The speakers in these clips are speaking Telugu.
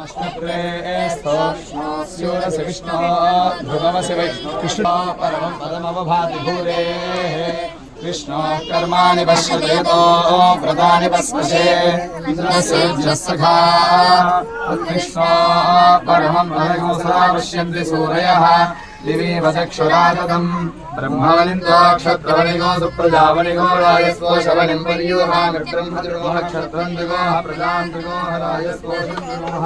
अष्टप्रे स्तोष्णो स्यूरसि विष्णुः ध्रुवमसि कर्माणि पश्यदेतो व्रतानि पश्मशे इन्द्रसृजसखा कृष्णो परमं पदगो सदा पश्यन्ति सूरयः। दिवेव चक्षुरातम् ब्रह्मवलिन्द्वाक्षत्रवनिगो सुप्रजावनिगो रायस्वोशवनिम् पर्यूहामित्रम् हतृमोह क्षत्रम् त्रिगोः प्रजाम् त्रिगोः रायस्वोषम् त्रिगोः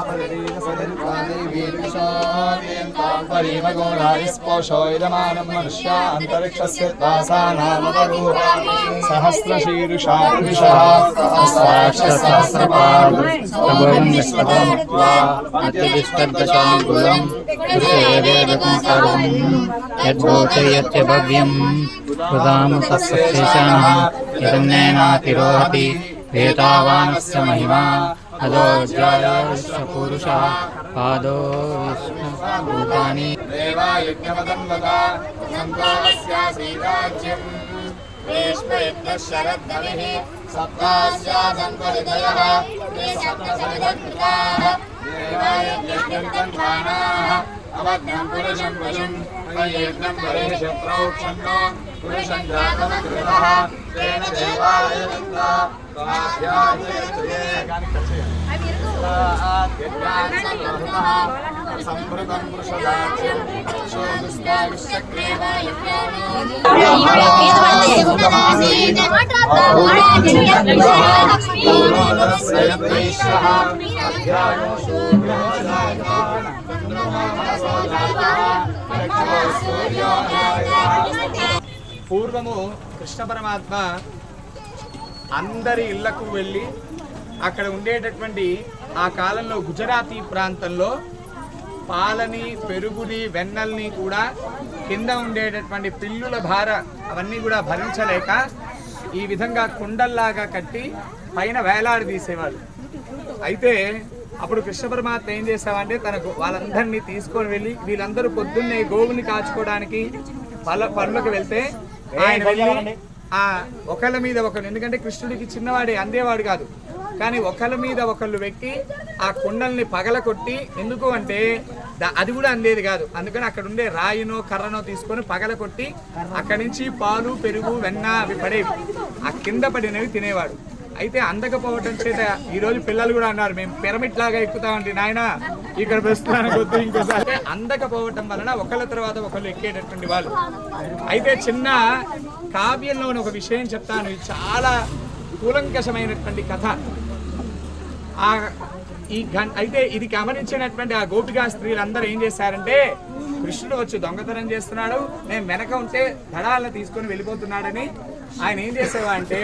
रायस्वो शन्द्रोः परिमगो रायस्पोषो इदमानं मनुष्या अन्तरिक्षस्य दासानामवरु सहस्रशीर्षा पुरुषः सहस्रपादस्तवं निष्पदमुक्त्वा अत्यतिष्ठद्दशाङ्कुलम् कुरुषेवेदकं सर्वं यद्भूते यच्च भव्यं कृतां तस्य शेषाणः यदन्नेनातिरोहति एतावानस्य महिमा अदो विश्वपुरुषः पादो विश्वभूतानि देवायज्ञमदन्वता सन्तोऽस्यासीराज्यम् शरद्भविः सप्तास्यासन्त्वरितयः ते सप्तसमिधकृताः देवायज्ञम् तन्वानाः अवज्ञम् पुरुषम् वशम् अयज्ञम् परे शत्रौक्षण्णो पुरुषम् जातमकृतः तेन देवायजन्ता सम्भृतम् पुरुषदाच्यम् शोभिस्ताविश्चक्रे పూర్వము కృష్ణ పరమాత్మ అందరి ఇళ్లకు వెళ్ళి అక్కడ ఉండేటటువంటి ఆ కాలంలో గుజరాతీ ప్రాంతంలో పాలని పెరుగుని వెన్నల్ని కూడా కింద ఉండేటటువంటి పిల్లుల భార అవన్నీ కూడా భరించలేక ఈ విధంగా కుండల్లాగా కట్టి పైన వేలాడి తీసేవాళ్ళు. అయితే అప్పుడు కృష్ణ పరమాత్మ ఏం చేసావంటే తనకు వాళ్ళందరినీ తీసుకొని వెళ్ళి వీళ్ళందరూ పొద్దున్నే గోవుని కాచుకోవడానికి పళ్ళ పనులకు వెళ్తే ఆయన వెళ్ళి ఆ ఒకళ్ళ మీద ఒకళ్ళు. ఎందుకంటే కృష్ణుడికి చిన్నవాడే అందేవాడు కాదు. కానీ ఒకళ్ళ మీద ఒకళ్ళు పెట్టి ఆ కుండల్ని పగల కొట్టి ఎందుకు అంటే అది కూడా అందేది కాదు. అందుకని అక్కడ ఉండే రాయినో కర్రనో తీసుకొని పగల కొట్టి అక్కడి నుంచి పాలు పెరుగు వెన్న అవి పడేవి. ఆ కింద పడినవి తినేవాడు. అయితే అందకపోవటం చేత ఈరోజు పిల్లలు కూడా అన్నారు మేము పిరమిడ్ లాగా ఎక్కుతామండి నాయన ఇక్కడ ప్రస్తుతానికి వద్దు ఇంకోసారి. అందకపోవటం వలన ఒకళ్ళ తర్వాత ఒకళ్ళు ఎక్కేటటువంటి వాళ్ళు. అయితే చిన్న కావ్యంలోని ఒక విషయం చెప్తాను. చాలా కూలంకషమైనటువంటి కథ. ఆ ఈ గం అయితే ఇది గమనించినటువంటి ఆ గోపికా స్త్రీలందరూ ఏం చేశారంటే కృష్ణుడు వచ్చి దొంగతనం చేస్తున్నాడు నేను వెనక ఉంటే దడాలను తీసుకొని వెళ్ళిపోతున్నాడని ఆయన ఏం చేసేవా అంటే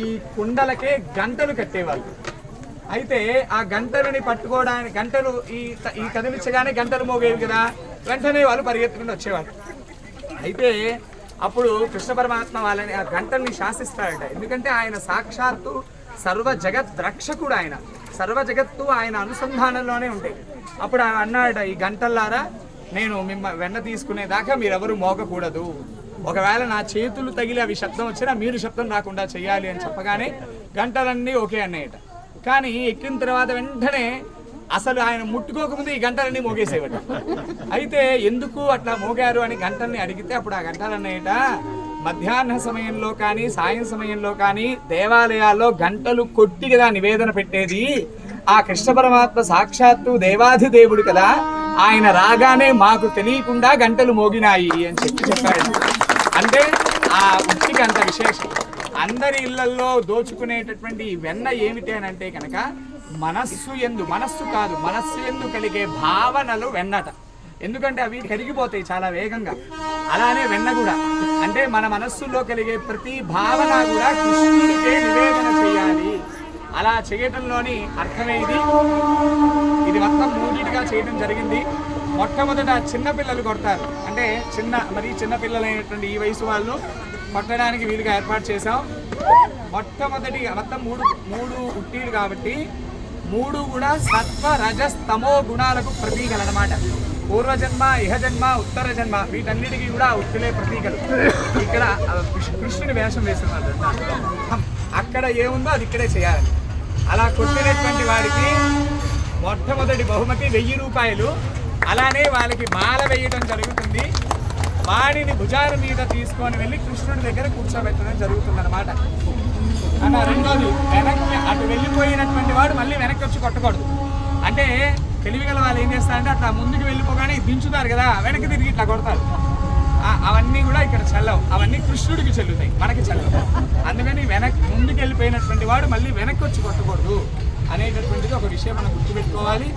ఈ కుండలకే గంటలు కట్టేవాళ్ళు. అయితే ఆ గంటలని పట్టుకోవడానికి గంటలు ఈ ఈ కదిలించగానే గంటలు మోగేవి కదా వెంటనే వాళ్ళు పరిగెత్తుకుని వచ్చేవాళ్ళు. అయితే అప్పుడు కృష్ణ పరమాత్మ వాళ్ళని ఆ గంటల్ని శాసిస్తాడట. ఎందుకంటే ఆయన సాక్షాత్తు సర్వ జగత్ రక్షకుడు ఆయన. సర్వ జగత్తు ఆయన అనుసంధానంలోనే ఉంటాయి. అప్పుడు ఆయన అన్నాడట ఈ గంటల్లారా నేను మిమ్మ వెన్న తీసుకునేదాకా మీరెవరు మోగకూడదు. ఒకవేళ నా చేతులు తగిలి అవి శబ్దం వచ్చినా మీరు శబ్దం రాకుండా చేయాలి అని చెప్పగానే గంటలన్నీ ఓకే అన్నాయట కానీ ఎక్కిన తర్వాత వెంటనే అసలు ఆయన ముట్టుకోకముందు ఈ గంటలన్నీ మోగేసేవాడు. అయితే ఎందుకు అట్లా మోగారు అని గంటల్ని అడిగితే అప్పుడు ఆ గంటలు మధ్యాహ్న సమయంలో కానీ సాయం సమయంలో కానీ దేవాలయాల్లో గంటలు కొట్టి కదా నివేదన పెట్టేది. ఆ కృష్ణ పరమాత్మ సాక్షాత్తు దేవాధిదేవుడు కదా. ఆయన రాగానే మాకు తెలియకుండా గంటలు మోగినాయి అని చెప్పి చెప్పాడు. అంటే ఆ ఉట్టికి అంత విశేషం. అందరి ఇళ్ళలో దోచుకునేటటువంటి వెన్న ఏమిటి అని అంటే కనుక మనస్సు ఎందు మనస్సు కాదు మనస్సు ఎందు కలిగే భావనలు వెన్నట. ఎందుకంటే అవి కరిగిపోతాయి చాలా వేగంగా. అలానే వెన్న కూడా. అంటే మన మనస్సులో కలిగే ప్రతి భావన కూడా కృష్ణుడికే నివేదన చేయాలి. అలా చేయటంలోని అర్థమే ఇది. ఇది మొత్తం మూడింటిగా చేయడం జరిగింది. మొట్టమొదట చిన్నపిల్లలు కొడతారు. అంటే చిన్న మరి చిన్నపిల్లలైనటువంటి ఈ వయసు వాళ్ళు కొట్టడానికి వీలుగా ఏర్పాటు చేశాం. మొట్టమొదటి మొత్తం మూడు మూడు ఉట్టీలు కాబట్టి మూడు కూడా సత్వ రజస్ తమో గుణాలకు ప్రతీకలు అనమాట పూర్వజన్మ ఇహజన్మ ఉత్తర జన్మ వీటన్నిటికీ కూడా ఉత్తులే ప్రతీకలు. ఇక్కడ కృష్ణుని వేషం వేస్తున్నారు. అక్కడ ఏముందో అది ఇక్కడే చేయాలి. అలా కొట్టినటువంటి వాడికి మొట్టమొదటి బహుమతి వెయ్యి రూపాయలు. అలానే వాళ్ళకి మాల వేయడం జరుగుతుంది. వాడిని భుజాల మీద తీసుకొని వెళ్ళి కృష్ణుడి దగ్గర కూర్చోబెట్టడం జరుగుతుంది అనమాట రెండోది వెనక్కి అటు వెళ్ళిపోయినటువంటి వాడు మళ్ళీ వెనక్కి వచ్చి కొట్టకూడదు. అంటే తెలివిగల వాళ్ళు ఏం చేస్తారంటే అట్లా ముందుకు వెళ్ళిపోగానే దించుతారు కదా వెనక్కి తిరిగి ఇట్లా కొడతారు. ఆ- అవన్నీ కూడా ఇక్కడ చెల్లవు. అవన్నీ కృష్ణుడికి చెల్లుతాయి మనకి చెల్లవు. అందుకని వెనక్ ముందుకు వెళ్ళిపోయినటువంటి వాడు మళ్ళీ వెనక్కి వచ్చి కొట్టకూడదు అనేటటువంటిది ఒక విషయం మనం గుర్తుపెట్టుకోవాలి.